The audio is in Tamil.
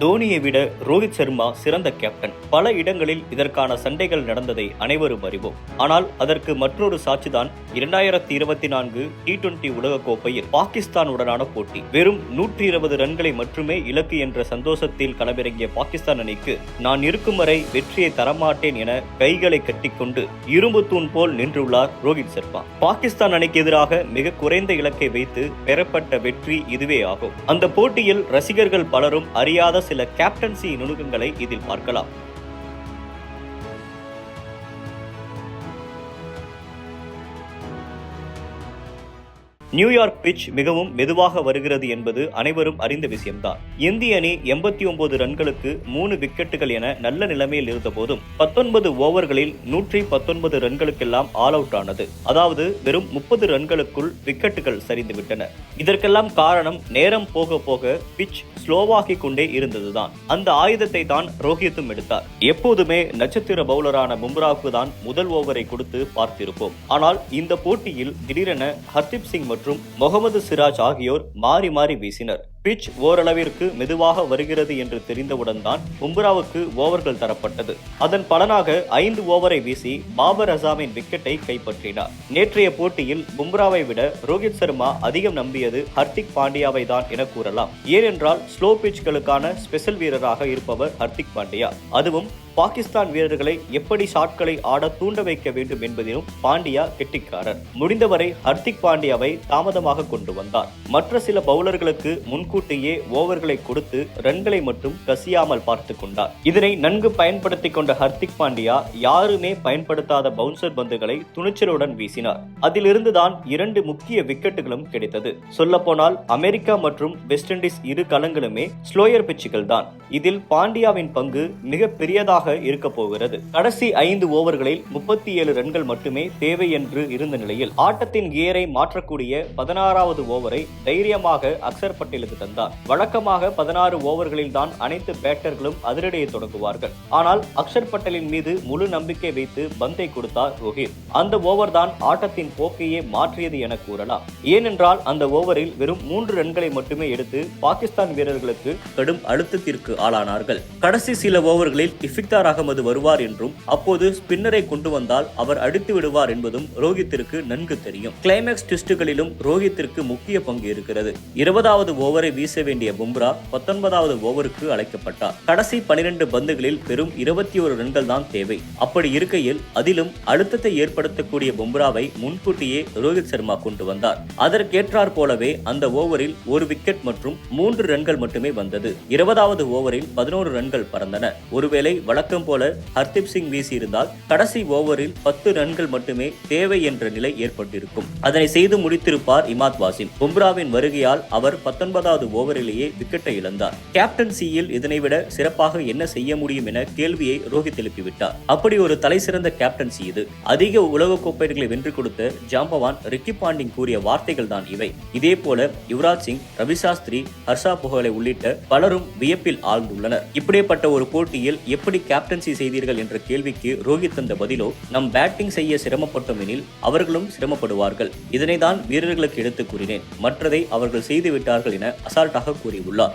தோனியை விட ரோஹித் சர்மா சிறந்த கேப்டன் பல இடங்களில் இதற்கான சண்டைகள் நடந்ததை அனைவரும் அறிவோம். ஆனால் அதற்கு மற்றொரு சாட்சிதான் இரண்டாயிரத்தி இருபத்தி நான்கு டி டுவெண்டி உலகக்கோப்பையில் பாகிஸ்தானுடனான போட்டி. வெறும் நூற்றி இருபது ரன்களை மட்டுமே இலக்கு என்ற சந்தோஷத்தில் களமிறங்கிய பாகிஸ்தான் அணிக்கு நான் இருக்கும் வரை வெற்றியை தரமாட்டேன் என கைகளை கட்டிக்கொண்டு இரும்பு தூண் போல் நின்றுள்ளார் ரோஹித் சர்மா. பாகிஸ்தான் அணிக்கு எதிராக மிக குறைந்த இலக்கை வைத்து பெறப்பட்ட வெற்றி இதுவே ஆகும். அந்த போட்டியில் ரசிகர்கள் பலரும் அறியாத சில கேப்டன்சி நுணுக்கங்களை இதில் பார்க்கலாம். நியூயார்க் பிட்ச் மிகவும் மெதுவாக வருகிறது என்பது அனைவரும் அறிந்த விஷயம்தான். இந்திய அணி எண்பத்தி ஒன்பது ரன்களுக்கு மூணு விக்கெட்டுகள் என நல்ல நிலைமையில் இருந்தபோதும் பத்தொன்பது ஓவர்களில் நூற்றி பத்தொன்பது ரன்களுக்கெல்லாம் ஆல் அவுட் ஆனது. அதாவது வெறும் முப்பது ரன்களுக்குள் விக்கெட்டுகள் சரிந்துவிட்டன இதற்கெல்லாம் காரணம் நேரம் போக போக பிட்ச் ஸ்லோவாகி கொண்டே இருந்ததுதான். அந்த ஆயுதத்தை தான் ரோஹித்தும் எடுத்தார். எப்போதுமே நட்சத்திர பவுலரான பும்ராவுக்கு தான் முதல் ஓவரை கொடுத்து பார்த்திருப்போம். ஆனால் இந்த போட்டியில் திடீரென ஹர்தீப் சிங் மற்றும் மற்றும் முகமது சிராஜ் ஆகியோர் மாறி மாறி வீசினர். பிட்ச் ஓரளவிற்கு மெதுவாக வருகிறது என்று தெரிந்தவுடன் தான் பும்ராவுக்கு ஓவர்கள் தரப்பட்டது. அதன் பலனாக ஐந்து ஓவரை வீசி பாபர் அசாமின் விக்கெட்டை கைப்பற்றினார். நேற்றைய போட்டியில் பும்ராவை விட ரோஹித் சர்மா அதிகம் நம்பியது ஹர்திக் பாண்டியாவை தான் என கூறலாம். ஏனென்றால் ஸ்லோ பிட்ச்களுக்கான ஸ்பெஷல் வீரராக இருப்பவர் ஹர்திக் பாண்டியா. அதுவும் பாகிஸ்தான் வீரர்களை எப்படி ஷாட்களை ஆட தூண்ட வைக்க வேண்டும் என்பதிலும் பாண்டியா கெட்டிக்காரர். முடிந்தவரை ஹர்திக் பாண்டியாவை தாமதமாக கொண்டு வந்தார். மற்ற சில பவுலர்களுக்கு முன் முன்கூட்டியே ஓவர்களை கொடுத்து ரன்களை மட்டும் கசியாமல் பார்த்து கொண்டார். இதனை நன்கு பயன்படுத்திக் கொண்ட ஹர்திக் பாண்டியா யாருமே பயன்படுத்தாத பவுன்சர் பந்துகளை துணிச்சலுடன் வீசினார். அதிலிருந்துதான் இரண்டு முக்கிய விக்கெட்டுகளும் கிடைத்தது. சொல்லப்போனால் அமெரிக்கா மற்றும் வெஸ்ட் இண்டீஸ் இரு களங்களுமே ஸ்லோயர் பிச்சுகள் தான். இதில் பாண்டியாவின் பங்கு மிக பெரியதாக இருக்க போகிறது. கடைசி ஐந்து ஓவர்களில் முப்பத்தி ஏழு ரன்கள் மட்டுமே தேவை என்று இருந்த நிலையில் ஆட்டத்தின் கியரை மாற்றக்கூடிய பதினாறாவது ஓவரை தைரியமாக அக்சர் பட்டேலுக்கு தந்தார். வழக்கமாக பதினாறு ஓவர்களில் தான் அனைத்து பேட்டர்களும் அதிரடியை தொடங்குவார்கள். ஆனால் அக்ஷர் பட்டேலின் மீது முழு நம்பிக்கை வைத்து பந்தை கொடுத்தார் ரோஹித். அந்த ஓவர் தான் ஆட்டத்தின் போக்கையே மாற்றியது என கூறலாம். ஏனென்றால் அந்த ஓவரில் வெறும் மூன்று ரன்களை மட்டுமே எடுத்து பாகிஸ்தான் வீரர்களுக்கு கடும் அழுத்தத்திற்கு ஆளானார்கள். கடைசி சில ஓவர்களில் இஃபிக்தார் அகமது வருவார் என்றும் அப்போது ஸ்பின்னரை கொண்டு வந்தால் அவர் அடித்து விடுவார் என்பதும் ரோஹித்திற்கு நன்கு தெரியும். கிளைமேக்ஸ் டெஸ்டுகளிலும் ரோஹித்திற்கு முக்கிய பங்கு இருக்கிறது. இருபதாவது ஓவரை வீச வேண்டிய பும்ரா பத்தொன்பதாவது ஓவருக்கு அழைக்கப்பட்டார். கடைசி பனிரெண்டு பந்துகளில் பெரும் இருபத்தி ஒரு ரன்கள் தான் தேவை. அப்படி இருக்கையில் அதிலும் அழுத்தத்தை ஏற்படுத்தக்கூடிய பும்ராவை முன்கூட்டியே ரோஹித் சர்மா கொண்டு வந்தார். அதற்கேற்றார் போலவே அந்த ஓவரில் ஒரு விக்கெட் மற்றும் மூன்று ரன்கள் மட்டுமே வந்தது. இருபதாவது ஓவரில் பதினோரு ரன்கள் பறந்தன. ஒருவேளை வழக்கம் போல ஹர்தீப் சிங் வீசியிருந்தால் கடைசி ஓவரில் பத்து ரன்கள் மட்டுமே தேவை என்ற நிலை ஏற்பட்டிருக்கும். அதனை செய்து முடித்திருப்பார் இமாத் வாசிம். பும்ராவின் வருகையால் அவர் பத்தொன்பதாவது ஓவரிலேயே விக்கெட்டை இழந்தார். கேப்டன்சியில் இதனை விட சிறப்பாக என்ன செய்ய முடியும் என கேள்வியை ரோஹித் எழுப்பிவிட்டார். அப்படி ஒரு தலை சிறந்த கேப்டன்சி இது. அதிக உலக கோப்பைகளை வென்று கொடுத்த ஜாம்பவான் ரிக்கி பாண்டிங் கூறிய வார்த்தைகள் தான் இவை. இதே போல யுவராஜ் சிங் ரவி சாஸ்திரி ஹர்ஷா புகழை உள்ளிட்ட பலரும் வியப்பில் ஆழ்ந்துள்ளனர். இப்படிப்பட்ட ஒரு போட்டியில் எப்படி கேப்டன்சி செய்தீர்கள் என்ற கேள்விக்கு ரோஹித் தந்த பதிலோ நம் பேட்டிங் செய்ய சிரமப்பட்டோம் எனில் அவர்களும் சிரமப்படுவார்கள். இதனை தான் வீரர்களுக்கு எடுத்து கூறினேன். மற்றதை அவர்கள் செய்து விட்டார்கள் என அசால்ட்டாக கூறியுள்ளார்.